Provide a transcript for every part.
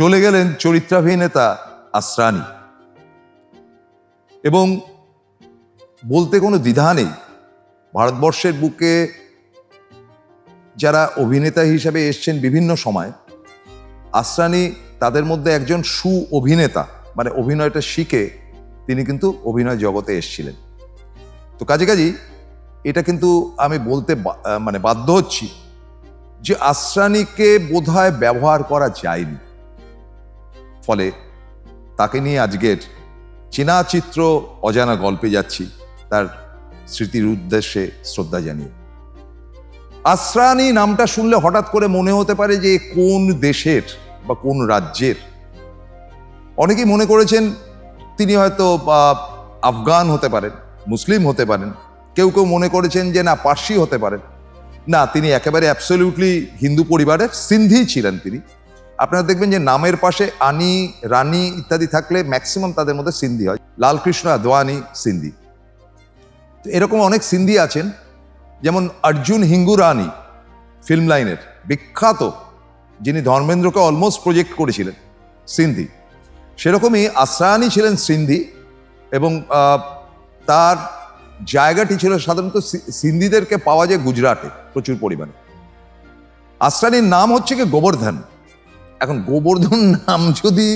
চলে গেলেন চরিত্রাভিনেতা আসরানি। এবং বলতে কোনো দ্বিধা নেই, ভারতবর্ষের বুকে যারা অভিনেতা হিসেবে এসছেন বিভিন্ন সময়, আসরানি তাদের মধ্যে একজন সু অভিনেতা মানে অভিনয়টা শিখে তিনি কিন্তু অভিনয় জগতে এসছিলেন। তো কাজে কাজেই এটা কিন্তু আমি বলতে মানে বাধ্য হচ্ছি যে আসরানিকে বোধহয় ব্যবহার করা যায়নি। ফলে তাকে নিয়ে আজকের চেনা চিত্র অজানা গল্পে যাচ্ছি, তার স্মৃতির উদ্দেশ্যে শ্রদ্ধা জানিয়ে। আসরানি নামটা শুনলে হঠাৎ করে মনে হতে পারে যে কোন দেশের বা কোন রাজ্যের। অনেকেই মনে করেছেন তিনি হয়তো আফগান হতে পারেন, মুসলিম হতে পারেন। কেউ কেউ মনে করেছেন যে না, পার্সি হতে পারেন। না, তিনি একেবারে অ্যাবসলিউটলি হিন্দু পরিবারের সিন্ধি ছিলেন তিনি। আপনারা দেখবেন যে নামের পাশে আনি, রানী ইত্যাদি থাকলে ম্যাক্সিমাম তাদের মধ্যে সিন্ধি হয়। লালকৃষ্ণ আদওয়ানি সিন্ধি। তো এরকম অনেক সিন্ধি আছেন, যেমন অর্জুন হিঙ্গুরানি ফিল্ম লাইনের বিখ্যাত, যিনি ধর্মেন্দ্রকে অলমোস্ট প্রজেক্ট করেছিলেন সিন্ধি। সেরকমই আসরানি ছিলেন সিন্ধি এবং তার জায়গাটি ছিল সাধারণত সিন্ধিদেরকে পাওয়া যায় গুজরাটে প্রচুর পরিমাণে। আসরানির নাম হচ্ছে কি গোবর্ধন। এখন গোবর্ধন নাম যদি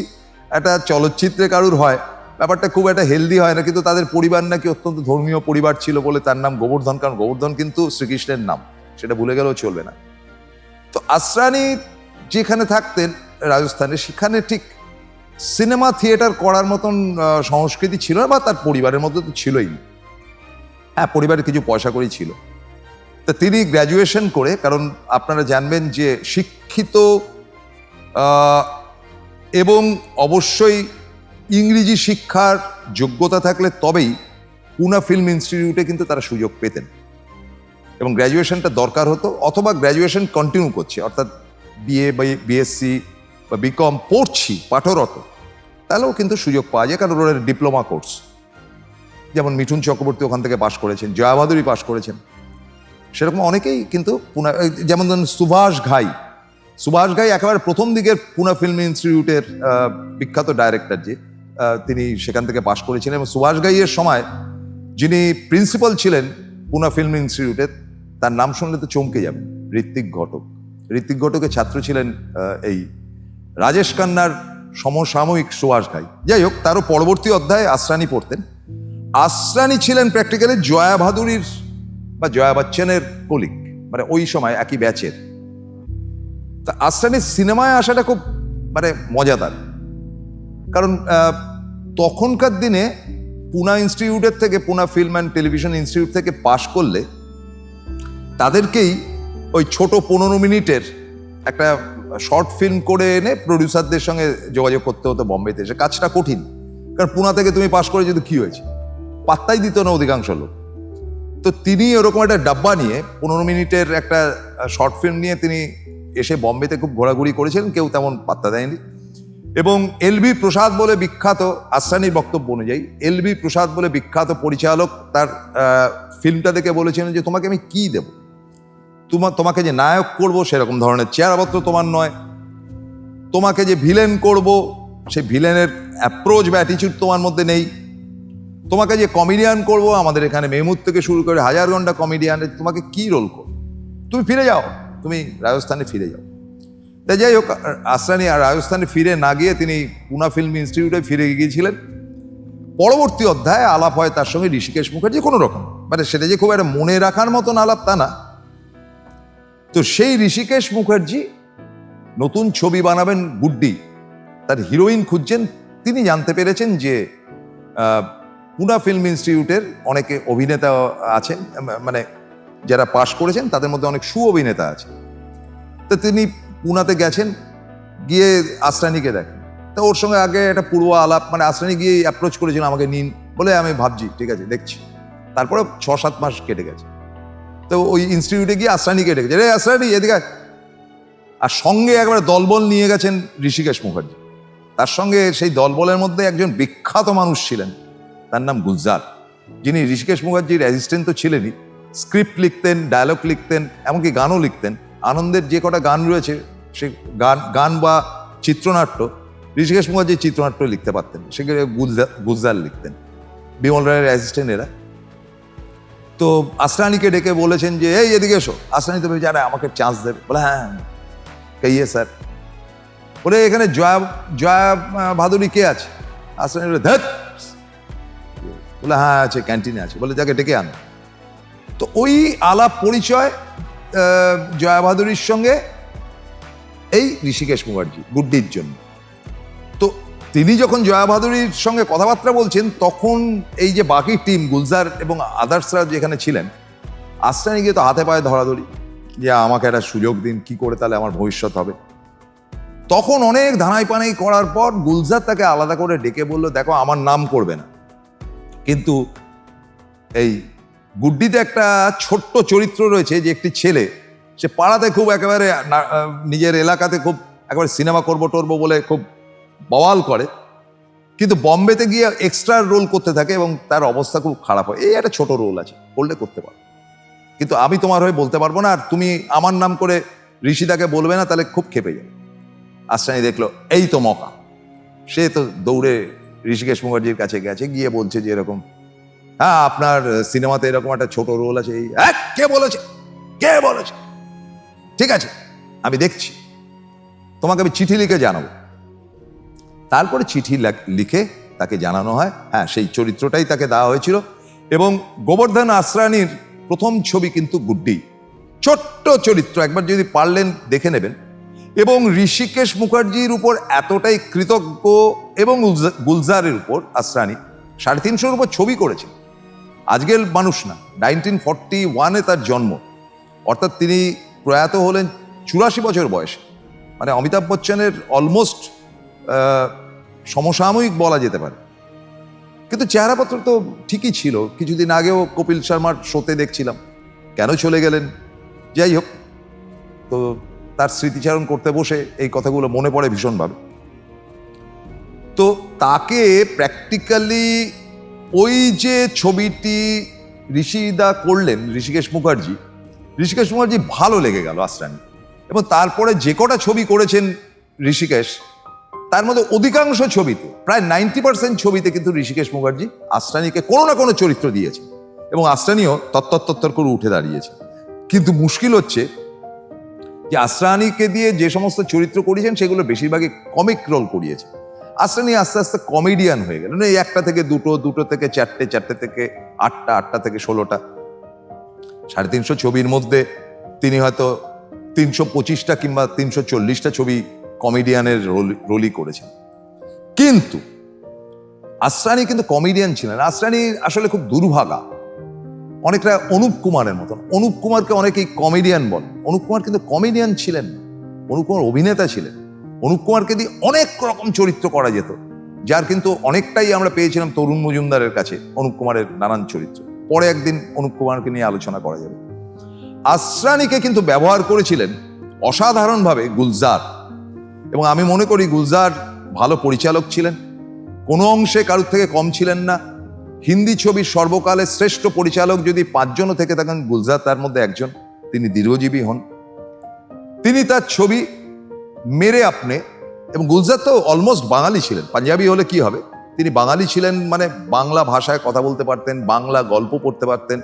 একটা চলচ্চিত্রে কারুর হয়, ব্যাপারটা খুব একটা হেলদি হয় না, কিন্তু তাদের পরিবার নাকি অত্যন্ত ধর্মীয় পরিবার ছিল বলে তার নাম গোবর্ধন, কারণ গোবর্ধন কিন্তু শ্রীকৃষ্ণের নাম, সেটা ভুলে গেলেও চলবে না। তো আসরানি যেখানে থাকতেন, রাজস্থানে, সেখানে ঠিক সিনেমা থিয়েটার করার মতন সংস্কৃতি ছিল না বা তার পরিবারের মধ্যে তো ছিলই হ্যাঁ পরিবারে কিছু পয়সা করেই ছিল। তা তিনি গ্র্যাজুয়েশন করে, কারণ আপনারা জানবেন যে শিক্ষিত এবং অবশ্যই ইংরেজি শিক্ষার যোগ্যতা থাকলে তবেই পুনা ফিল্ম ইনস্টিটিউটে কিন্তু তারা সুযোগ পেতেন। এবং গ্র্যাজুয়েশনটা দরকার হতো, অথবা গ্র্যাজুয়েশন কন্টিনিউ করছে, অর্থাৎ বিএ বা বিএসসি বা বিকম পড়ছি, পাঠরত, তাহলেও কিন্তু সুযোগ পাওয়া যায়, কারণ ওরা ডিপ্লোমা কোর্স। যেমন মিঠুন চক্রবর্তী ওখান থেকে পাশ করেছেন, জয়া মাধুরী পাশ করেছেন। সেরকম অনেকেই কিন্তু পুনা, যেমন ধরুন সুভাষ ঘাই সুভাষ ঘাই একেবারে প্রথম দিকের পুনা ফিল্ম ইনস্টিটিউটের বিখ্যাত ডাইরেক্টর যে তিনি সেখান থেকে পাশ করেছিলেন এবং সুভাষ ঘাইয়ের সময় যিনি প্রিন্সিপাল ছিলেন পুনা ফিল্ম ইনস্টিটিউটের, তার নাম শুনলে তো চমকে যাবেন ঋত্বিক ঘটক। ঋত্বিক ঘটকের ছাত্র ছিলেন এই রাজেশ কান্নার সমসাময়িক সুভাষ ঘাই। যাই হোক, তারও পরবর্তী অধ্যায়ে আসরানি পড়তেন। আসরানি ছিলেন প্র্যাকটিক্যালি জয়া ভাদুরীর বা জয়া বচ্চনের কলিক মানে ওই সময় একই ব্যাচের তা আসরানির সিনেমায় আসাটা খুব মানে মজাদার। কারণ তখনকার দিনে পুনা ইনস্টিটিউটের থেকে, Poona film and television institute থেকে পাশ করলে তাদেরকেই ওই ছোট পনেরো মিনিটের একটা শর্ট ফিল্ম করে এনে প্রডিউসারদের সঙ্গে যোগাযোগ করতে হতো বম্বেতে। এসে কাজটা কঠিন। কারণ পুনা থেকে তুমি পাশ করে যদি কি হয়েছে? পাত্তাই দিত না অধিকাংশ লোক। তো তিনি ওরকম একটা ডাব্বা নিয়ে পনেরো মিনিটের একটা শর্ট ফিল্ম নিয়ে তিনি এসে বম্বেতে খুব ঘোরাঘুরি করেছিলেন কেউ তেমন পাত্তা দেয়নি। এবং এলবি প্রসাদ বলে বিখ্যাত আসানির বক্তব্য অনুযায়ী এলবি প্রসাদ বলে বিখ্যাত পরিচালক তার ফিল্মটা দেখে বলেছিলেন যে, তোমাকে আমি কি দেব? তোমার তোমাকে যে নায়ক করব সেরকম ধরনের চেহারাপত্র তোমার নয়। তোমাকে যে ভিলেন করব, সে ভিলেনের অ্যাপ্রোচ বা অ্যাটিচিউড তোমার মধ্যে নেই। তোমাকে যে কমেডিয়ান করব, আমাদের এখানে মেহমুদ থেকে শুরু করে হাজার ঘণ্টা কমেডিয়ান তোমাকে কি রোল করব? তুমি ফিরে যাও। তুমি রাজস্থানে ফিরে যাও। তাই যাই হোক আসরানি রাজস্থানে ফিরে না গিয়ে তিনি পুনা ফিল্ম ইনস্টিটিউটে ফিরে গিয়েছিলেন। পরবর্তী অধ্যায়ে আলাপ হয় তার সঙ্গে ঋষিকেশ মুখার্জি কোনো রকম। মানে সেটা যে খুব একটা মনে রাখার মতন আলাপ তা না। তো সেই ঋষিকেশ মুখার্জি নতুন ছবি বানাবেন গুড্ডি। তার হিরোইন খুঁজছেন। তিনি জানতে পেরেছেন যে পুনা ফিল্ম ইনস্টিটিউটের অনেকে অভিনেতা আছেন মানে যারা পাশ করেছেন, তাদের মধ্যে অনেক সু অভিনেতা আছে তো তিনি পুনাতে গেছেন, গিয়ে আশ্রানিকে দেখেন। তো ওর সঙ্গে আগে একটা পূর্ব আলাপ মানে আশ্রানি গিয়ে অ্যাপ্রোচ করেছিল আমাকে নিন বলে আমি ভাবছি, ঠিক আছে, দেখছি। তারপরে ছ সাত মাস কেটে গেছে। তো ওই ইনস্টিটিউটে গিয়ে আশ্রানিকে ডেকেছে রে আশ্রানি, এদিকে। আর সঙ্গে একবারে দলবল নিয়ে গেছেন ঋষিকেশ মুখার্জি। তার সঙ্গে সেই দলবলের মধ্যে একজন বিখ্যাত মানুষ ছিলেন, তার নাম গুলজার যিনি ঋষিকেশ মুখার্জির অ্যাসিস্ট্যান্ট তো ছিলেনই। স্ক্রিপ্ট লিখতেন ডায়লগ লিখতেন, এমনকি গানও লিখতেন। আনন্দের যে কটা গান রয়েছে, সে গান গান বা চিত্রনাট্য, ঋষিকেশ মুখার্জি চিত্রনাট্য লিখতে পারতেন। সেখানে গুলজার লিখতেন। বিমল রায়ের অ্যাসিস্ট্যান্ট এরা। তো আসরানিকে ডেকে বলেছেন যে, এই এদিকে এসো। আসরানি তো আরে আমাকে চান্স দেবে। বলে হ্যাঁ কইয়ে স্যার বলে, এখানে জয়া জয়া ভাদুরী কে আছে? আসরানি বলে ধ্যাত বলে হ্যাঁ আছে ক্যান্টিনে আছে। বলে, যাকে ডেকে আন। তো ওই আলাপ পরিচয় জয়া ভাদুরীর সঙ্গে এই ঋষিকেশ মুখার্জি, গুড্ডির জন্য। তো তিনি যখন জয়া ভাদুরীর সঙ্গে কথাবার্তা বলছেন, তখন এই যে বাকি টিম গুলজার এবং আদার্সরা যেখানে ছিলেন আশ্রানি গিয়ে তো হাতে পায়ে ধরাধরি, যে আমাকে একটা সুযোগ দিন, কি করে তাহলে আমার ভবিষ্যৎ হবে? তখন অনেক ধানাই পানাই করার পর গুলজার তাকে আলাদা করে ডেকে বলল, দেখো, আমার নাম করবে না। কিন্তু এই গুড্ডিতে একটা ছোট্ট চরিত্র রয়েছে, যে একটি ছেলে। সে পাড়াতে খুব একেবারে নিজের এলাকাতে খুব একেবারে সিনেমা করব টরবো বলে খুব বওয়াল করে। কিন্তু বম্বেতে গিয়ে এক্সট্রা রোল করতে থাকে এবং তার অবস্থা খুব খারাপ হয়। এই একটা ছোট রোল আছে, করলে করতে পারো। কিন্তু আমি তোমার হয়ে বলতে পারব না, আর তুমি আমার নাম করে ঋষিদাকে বলবে না, তাহলে খুব খেপে যাবে। আশ্রানি দেখল, এই তো মকা। সে তো দৌড়ে ঋষিকেশ মুখার্জির কাছে গেছে, গিয়ে বলছে যে এরকম হ্যাঁ আপনার সিনেমাতে এরকম একটা ছোট রোল আছে এই "হ্যাঁ, কে বলেছে? কে বলেছে? ঠিক আছে আমি দেখছি। তোমাকে আমি চিঠি লিখে জানাব। তারপরে চিঠি লিখে তাকে জানানো হয়। হ্যাঁ সেই চরিত্রটাই তাকে দেওয়া হয়েছিল। এবং গোবর্ধন আসরানির প্রথম ছবি কিন্তু গুড্ডি। ছোট্ট চরিত্র একবার যদি পারলেন দেখে নেবেন। এবং ঋষিকেশ মুখার্জির উপর এতটাই কৃতজ্ঞ এবং গুলজারের উপর আসরানি সাড়ে তিনশোর উপর ছবি করেছে। আজকের মানুষ না। নাইনটিন ফর্টি ওয়ানে তার জন্ম। অর্থাৎ তিনি প্রয়াত হলেন চুরাশি বছর বয়সে। মানে অমিতাভ বচ্চনের অলমোস্ট সমসাময়িক বলা যেতে পারে। কিন্তু চেহারাপত্র তো ঠিকই ছিল। কিছুদিন আগেও কপিল শর্মার শোতে দেখছিলাম। কেন চলে গেলেন? যাই হোক। তো তার স্মৃতিচারণ করতে বসে এই কথাগুলো মনে পড়ে ভীষণভাবে। তো তাকে প্র্যাকটিক্যালি ওই যে ছবিটি ঋষিদা করলেন ঋষিকেশ মুখার্জি ঋষিকেশ মুখার্জি ভালো লেগে গেল আশ্রানি। এবং তারপরে যে কটা ছবি করেছেন ঋষিকেশ, তার মধ্যে অধিকাংশ ছবিতে, প্রায় নাইনটি পার্সেন্ট ছবিতে কিন্তু ঋষিকেশ মুখার্জি আশ্রানিকে কোনো না কোনো চরিত্র দিয়েছে এবং আশ্রানিও তত্তর করে উঠে দাঁড়িয়েছে। কিন্তু মুশকিল হচ্ছে যে আশ্রানিকে দিয়ে যে সমস্ত চরিত্র করিয়েছেন সেগুলো বেশিরভাগই কমিক রোল করিয়েছে আশ্রানি আস্তে আস্তে কমেডিয়ান হয়ে গেলেন। এই একটা থেকে দুটো দুটো থেকে চারটে চারটে থেকে আটটা আটটা থেকে ষোলোটা। সাড়ে তিনশো ছবির মধ্যে তিনি হয়তো তিনশো পঁচিশটা কিংবা তিনশো চল্লিশটা ছবি কমেডিয়ানের রোল, রোলই করেছেন। কিন্তু আশ্রানি কিন্তু কমেডিয়ান ছিলেন। আশ্রানি আসলে খুব দুর্ভাগা। অনেকটা অনুপ কুমারের মতন। অনুপ কুমারকে অনেকেই কমেডিয়ান বলে। অনুপ কুমার কিন্তু কমেডিয়ান ছিলেন না। অনুপ কুমার অভিনেতা ছিলেন। অনুপ কুমারকে দিয়ে অনেক রকম চরিত্র করা যেত, যার কিন্তু অনেকটাই আমরা পেয়েছিলাম তরুণ মজুমদারের কাছে অনুপ কুমারের নানান চরিত্র। পরে একদিন অনুপ কুমারকে নিয়ে আলোচনা করা যাবে। আশ্রানিকে কিন্তু ব্যবহার করেছিলেন অসাধারণভাবে গুলজার। এবং আমি মনে করি গুলজার ভালো পরিচালক ছিলেন, কোনো অংশে কারোর থেকে কম ছিলেন না। হিন্দি ছবির সর্বকালের শ্রেষ্ঠ পরিচালক যদি পাঁচজনও থেকে থাকেন, গুলজার তার মধ্যে একজন। তিনি দীর্ঘজীবী হন। তিনি তার ছবি মেরে আপনি। এবং গুলজার তো অলমোস্ট বাঙালি ছিলেন। পাঞ্জাবি হলে কি হবে? তিনি বাঙালি ছিলেন মানে বাংলা ভাষায় কথা বলতে পারতেন, বাংলা গল্প পড়তে পারতেন,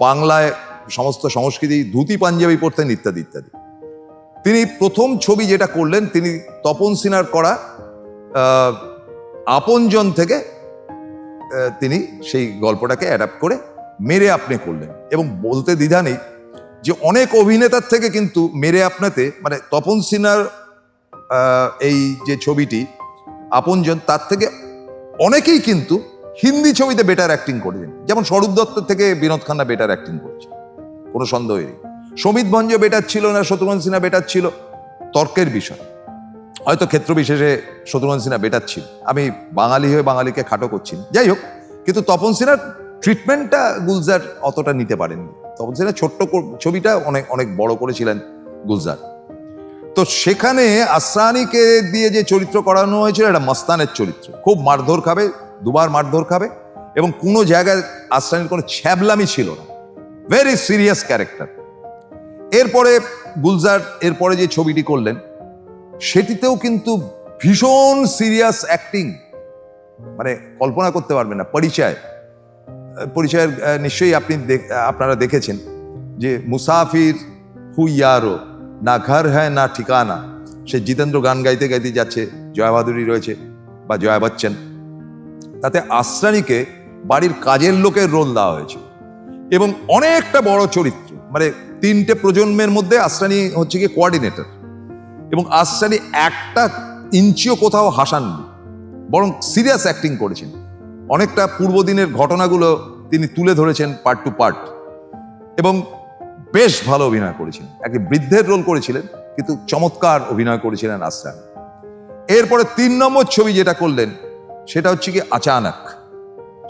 বাংলায় সমস্ত সংস্কৃতি, ধুতি, পাঞ্জাবি পড়তেন ইত্যাদি ইত্যাদি। তিনি প্রথম ছবি যেটা করলেন, তিনি তপন সিনার করা আপনজন থেকে তিনি সেই গল্পটাকে অ্যাডাপ্ট করে মেরে আপনি করলেন। এবং বলতে দ্বিধা নেই যে অনেক অভিনেতার থেকে কিন্তু মেরে আপনাতে মানে তপন সিনহার এই যে ছবিটি আপনজন তার থেকে অনেকেই কিন্তু হিন্দি ছবিতে বেটার অ্যাক্টিং করেছেন। যেমন স্বরূপ দত্ত থেকে বিনোদ খান্না বেটার অ্যাক্টিং করেছে। কোনো সন্দেহ নেই। সমিত ভঞ্জ বেটার ছিল না, শত্রুঘ্ন সিনহা বেটার ছিল। তর্কের বিষয়। হয়তো ক্ষেত্র বিশেষে শত্রুঘ্ন সিনহা বেটার ছিল। আমি বাঙালি হয়ে বাঙালিকে খাটো করছি যাই হোক, কিন্তু তপন সিনহার ট্রিটমেন্টটা গুলজার অতটা নিতে পারেননি। তপন সিনহা ছোট্ট ছবিটা অনেক অনেক বড় করেছিলেন গুলজার। তো সেখানে আসানিকে দিয়ে যে চরিত্র করানো হয়েছিল, এটা মস্তানের চরিত্র। খুব মারধর খাবে, দুবার মারধর খাবে এবং কোনো জায়গায় আসানির কোনো ছ্যাবলামি ছিল না। ভেরি সিরিয়াস ক্যারেক্টার এরপরে গুলজার এরপরে যে ছবিটি করলেন, সেটিতেও কিন্তু ভীষণ সিরিয়াস অ্যাক্টিং মানে কল্পনা করতে পারবেন না, পরিচয়। পরিচয়ের নিশ্চয়ই আপনি আপনারা দেখেছেন যে মুসাফির হুইয়ারো না ঘর হ্যায়, না ঠিকানা। সে জিতেন্দ্র গান গাইতে গাইতে যাচ্ছে, জয়া বাদুরী রয়েছে বা জয়া বচ্চন। তাতে আশ্রানীকে বাড়ির কাজের লোকের রোল দেওয়া হয়েছে। এবং অনেকটা বড় চরিত্র মানে তিনটে প্রজন্মের মধ্যে আশ্রানী হচ্ছে কি কোয়ার্ডিনেটর এবং আশ্রানী একটা ইঞ্চিও কোথাও হাসাননি, বরং সিরিয়াস অ্যাক্টিং করেছেন। অনেকটা পূর্বদিনের ঘটনাগুলো তিনি তুলে ধরেছেন পার্ট টু পার্ট এবং বেশ ভালো অভিনয় করেছিলেন। একটি বৃদ্ধের রোল করেছিলেন, কিন্তু চমৎকার অভিনয় করেছিলেন আশ্রানী এরপরে তিন নম্বর ছবি যেটা করলেন, সেটা হচ্ছে কি আচানক।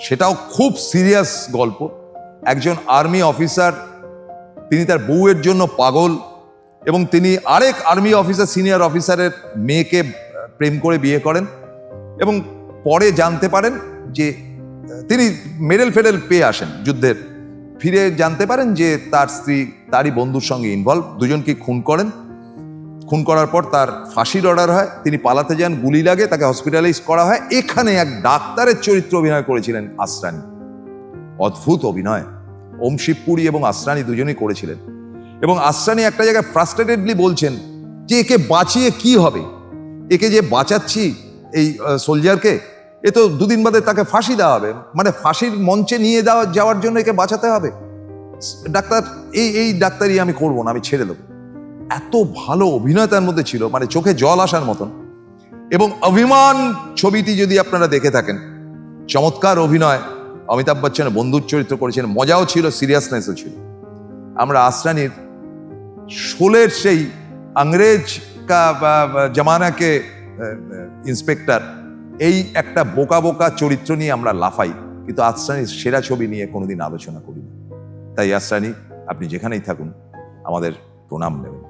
সেটাও খুব সিরিয়াস গল্প। একজন আর্মি অফিসার তিনি তার বউয়ের জন্য পাগল এবং তিনি আরেক আর্মি অফিসার সিনিয়র অফিসারের মেয়েকে প্রেম করে বিয়ে করেন এবং পরে জানতে পারেন যে তিনি মেডেল ফেডেল পেয়ে আসেন যুদ্ধের। ফিরে জানতে পারেন যে তার স্ত্রী, তারই বন্ধুর সঙ্গে ইনভলভ দুজনকে খুন করেন। খুন করার পর তার ফাঁসির অর্ডার হয়, তিনি পালাতে যান, গুলি লাগে, তাকে হসপিটালাইজ করা হয়। এখানে এক ডাক্তারের চরিত্র অভিনয় করেছিলেন আসরানি অদ্ভুত অভিনয়। ওম শিবপুরি এবং আসরানি দুজনেই করেছিলেন। এবং আসরানি একটা জায়গায় ফ্রাস্ট্রেটেডলি বলছেন যে, একে বাঁচিয়ে কি হবে? একে যে বাঁচাচ্ছি এই সোলজারকে এ তো দুদিন বাদে তাকে ফাঁসি দেওয়া হবে। মানে ফাঁসির মঞ্চে নিয়ে দেওয়া যাওয়ার জন্য একে বাঁচাতে হবে? ডাক্তার, এই এই ডাক্তারই আমি করব না, আমি ছেড়ে দেবো। এত ভালো অভিনয় তার মধ্যে ছিল মানে চোখে জল আসার মতন। এবং অভিমান ছবিটি যদি আপনারা দেখে থাকেন, চমৎকার অভিনয়। অমিতাভ বচ্চনের বন্ধুর চরিত্র করেছেন, মজাও ছিল সিরিয়াসনেসও ছিল। আমরা আসরানির শোলের সেই আংরেজ কা জামানাকে ইন্সপেক্টর এই একটা বোকা বোকা চরিত্র নিয়ে আমরা লাফাই, কিন্তু আসরানির সেরা ছবি নিয়ে কোনোদিন আলোচনা করি না। তাই আসরানি আপনি যেখানেই থাকুন, আমাদের প্রণাম নেবেন।